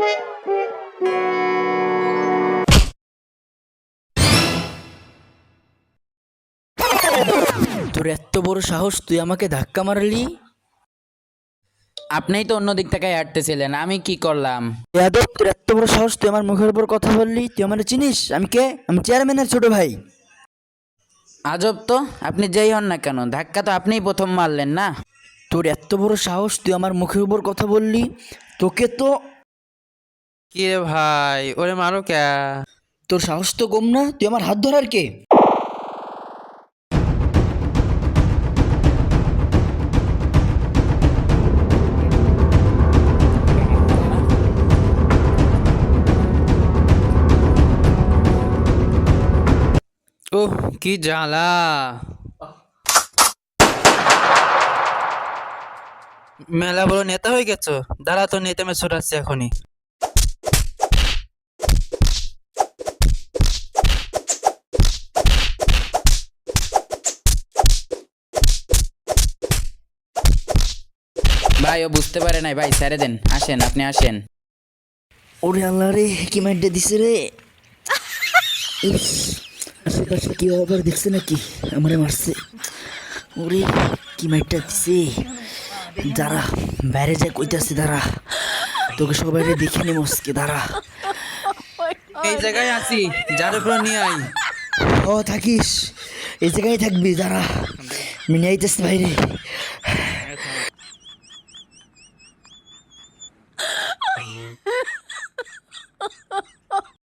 তোর এত বড় সাহস তুই আমাকে ধাক্কা মারলি? আপনি তো অন্য দিক থেকে হাঁটতেছিলেন আমি কি করলাম? যাদব তোর এত বড় সাহস তুই আমার মুখের উপর কথা বললি? তুই আমার চিনিস? আমি কে? আমি চেয়ারম্যানের ছোট ভাই। আজব তো আপনি যাই হন না কেন ধাক্কা তো আপনিই প্রথম মারলেন না? তোর এত বড় সাহস তুই আমার মুখের উপর কথা বললি? তোকে তো কি রে ভাই? ওরে মারো ক্যা তোর সাহস তো কম না? তুই আমার হাত ধরার কে? ও কি জ্বালা। মেলা বড় নেতা হয়ে গেছো? দাঁড়া তো নেতা মে ছোটাচ্ছি এখনই। ভাই ও বুঝতে পারে নাই ভাই ছেড়ে দেন। আসেন আপনি আসেন। ওরে আল্লাহ রে কি মাইটটা দিছে রে? ইস, আশেপাশে কেউ আবার দেখছে নাকি? আমারে মারছে। ওরে কি মাইটটা দিছে? দাঁড়া বাইরে যা কইতাছে দাঁড়া। তোকে সবাই দেখে নি মস্কে দাঁড়া। এই জায়গায় আছি যার উপর নিয়ে আই ও থাকিস। এই জায়গায় থাকবি দাঁড়া। মিনে আইতেছে বাইরে। Mm-hmm.